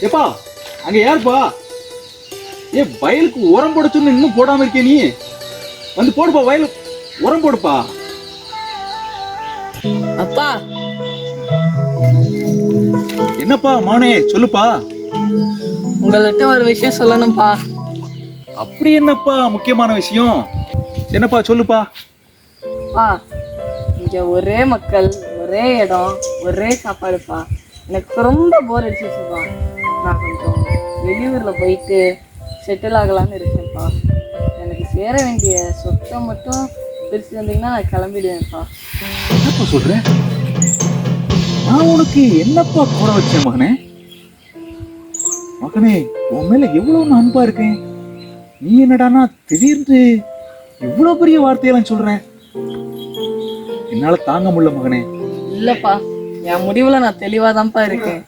ஏப்பா அங்க யாருப்பா? ஏ வயலுக்கு உரம் போட சொன்ன இன்னும் போடாம இருக்கே நீ. வந்து போடுப்பா வயல் உரம் போடுப்பா. அப்பா. என்னப்பா மௌனே சொல்லுப்பா. உங்கள்கிட்ட ஒரு விஷயம் சொல்லணும்ப்பா. அப்படி என்னப்பா முக்கியமான விஷயம்? என்னப்பா சொல்லுப்பா. அப்பா இங்க ஒரே மக்கள் ஒரே இடம் ஒரே சாப்பாடுப்பா. எனக்கு ரொம்ப போர் அடிச்சிச்சுப்பா. நான் கொஞ்சம் வெளியூர்ல போயிட்டு செட்டில் ஆகலாம்னு இருக்கேன்ப்பா. எனக்கு சேர வேண்டிய சொத்தை மட்டும் பிரிச்சு வந்தீங்கன்னா நான் கிளம்பிடுவேன்ப்பா. என்னப்பா சொல்ற? நான் உனக்கு என்னப்பா குறை வச்சேன் மகனே? மகனே உன் மேல எவ்வளவு நான் அன்பா இருக்கேன்? நீ என்னடானா திடீர்னு இவ்வளவு பெரிய வார்த்தையெல்லாம் சொல்ற? என்னால தாங்க முடியல மகனே. இல்லப்பா என் முடிவுல நான் தெளிவா தான்ப்பா இருக்கேன்.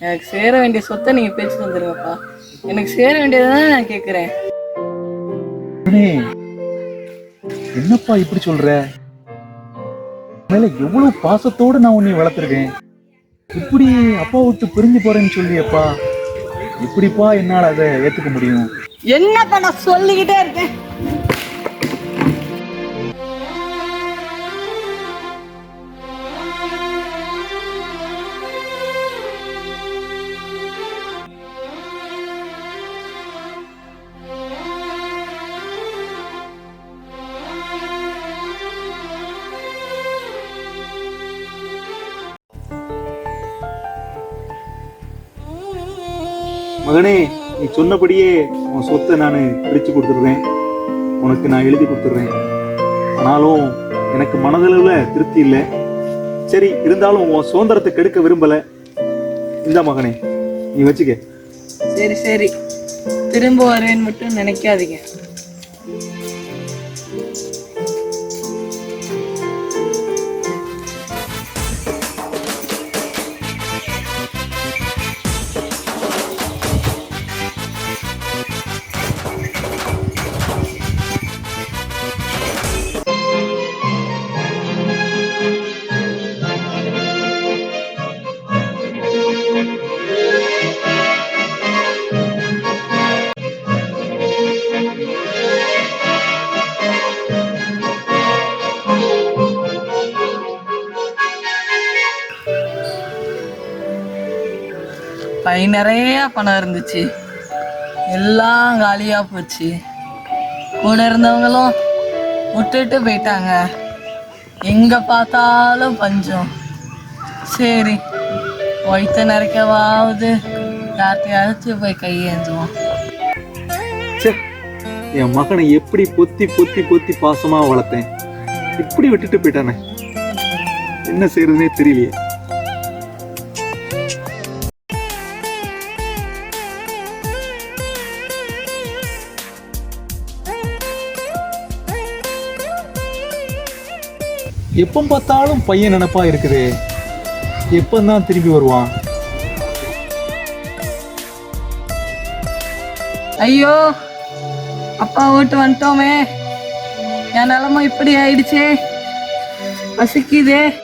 எனக்கு சேர வேண்டிய சொத்தை நீங்க பேச்சு தந்துருங்கப்பா எனக்கு சேர வேண்டியதுதான் நான் கேட்குறேன் மகனே என்னப்பா இப்படி சொல்ற? மேல எவ்வளவு பாசத்தோட நான் உன்னை வளர்த்துருக்கேன். இப்படி அப்பா விட்டு பிரிஞ்சு போறேன்னு சொல்லியப்பா. எப்படிப்பா என்னால அதை ஏத்துக்க முடியும்? என்னப்பா நான் சொல்லிக்கிட்டே இருக்கேன்? மகனே நீ சொன்னபடியே உன் சொத்தை நான் பிரித்து கொடுத்துடுறேன். உனக்கு நான் எழுதி கொடுத்துட்றேன். ஆனாலும் எனக்கு மனதளவில் திருப்தி இல்லை. சரி இருந்தாலும் உன் சுதந்திரத்தை கெடுக்க விரும்பலை. இந்த மகனே நீ வச்சுக்க. சரி சரி. திரும்ப வருவேன் மட்டும் நினைக்காதீங்க. பை நிறைய பணம் இருந்துச்சு. எல்லாம் காலியா போச்சு. கூட இருந்தவங்களும் விட்டுட்டு போயிட்டாங்க. எங்க பார்த்தாலும் பஞ்சம். சரி ஒய்த்த நிறைக்கவாவது யார்கிட்டயாச்சும் போய் கையேந்துவோம் என் மகனை எப்படி பொத்தி பொத்தி பொத்தி பாசமா வளர்த்தேன். இப்படி விட்டுட்டு போயிட்டானே. என்ன செய்யறதுனே தெரியலையே. எப்போ பார்த்தாலும் பையன் நினப்பா இருக்குது. எப்பந்தான் திரும்பி வருவான். ஐயோ அப்பா விட்டு வந்துட்டோமே. என் நிலமை இப்படி ஆயிடுச்சே. பசிக்குதே.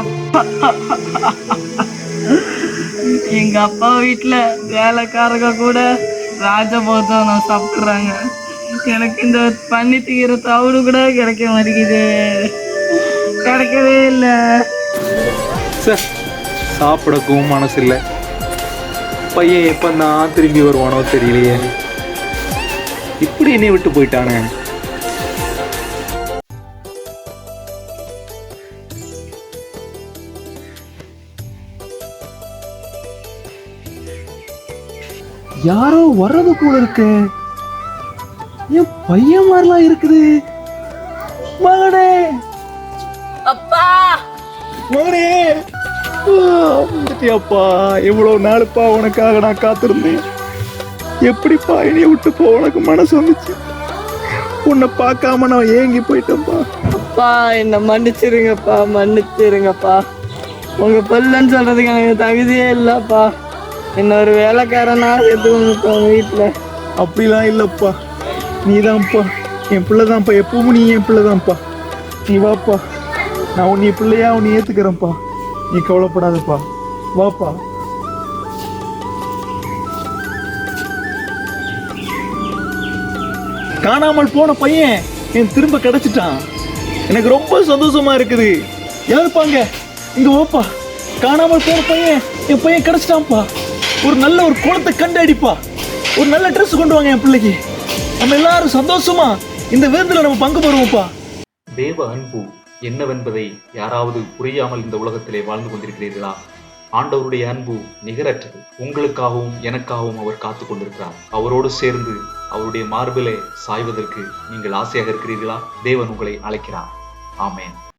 அப்பா எங்க அப்பா வீட்டுல வேலைக்காரங்க கூட ராஜபோதம் சாப்பிடுறாங்க. எனக்கு இந்த பண்ணி தீர தவறு கூட கிடைக்க மாட்டேங்குது. கிடைக்கவே இல்லை. சார் சாப்பிடக்கும் மனசு இல்லை பையன் எப்போ நான் திரும்பி வருவானோ தெரியலையே. இப்படி என்னை விட்டு போயிட்டானே. யாரோ வர்றது போல இருக்கு. என் பையன் மாதிரிலாம் இருக்குது. மகனே. அப்பா. மகனே. வந்துட்டியாப்பா. எவ்வளவு நாளுப்பா உனக்காக நான் காத்திருந்தேன். எப்படிப்பா என்னைய விட்டு போ உனக்கு மனசு வந்துச்சு. உன்னை பார்க்காம நான் ஏங்கி போயிட்டேன்ப்பா. அப்பா என்னை மன்னிச்சிருங்கப்பா மன்னிச்சிருங்கப்பா. உங்க பல்லன்னு சொல்றதுக்கு எனக்கு தகுதியே இல்லப்பா. என்ன ஒரு வேலைக்காரனா எடுத்துக்கோங்கப்பா வீட்டில் அப்படிலாம் இல்லைப்பா. நீதான்ப்பா. என் பிள்ளை தான்ப்பா எப்பவும் நீ என் பிள்ளை தான்ப்பா நீ வாப்பா. நான் உன்னை பிள்ளையா உன்னை ஏத்துக்கிறேன்ப்பா. நீ கவலைப்படாதப்பா. வாப்பா. காணாமல் போன பையன் என் திரும்ப கிடைச்சிட்டான். எனக்கு ரொம்ப சந்தோஷமா இருக்குது. யாருப்பாங்க இங்க வாப்பா. காணாமல் போன பையன் என் பையன் கிடைச்சிட்டான்ப்பா. ஒரு நல்ல ஒரு குளத்தை கண்டு அடிப்பா ஒரு நல்ல ட்ரெஸ் கொண்டு வாங்க என் பிள்ளைக்கு. நம்ம எல்லாரும் சந்தோஷமா இந்த விருந்துல நம்ம பங்கு பெறுவோம்ப்பா. தேவ அன்பு என்னவென்பதை யாராவது புரியாமல் இந்த உலகத்திலே வாழ்ந்து கொண்டிருக்கிறீர்களா? ஆண்டவருடைய அன்பு நிகரற்றது. உங்களுக்காகவும் எனக்காகவும் அவர் காத்து கொண்டிருக்கிறார். அவரோடு சேர்ந்து அவருடைய மார்பிலே சாய்வதற்கு நீங்கள் ஆசையாக இருக்கிறீர்களா? தேவன் உங்களை அழைக்கிறார். ஆமேன்.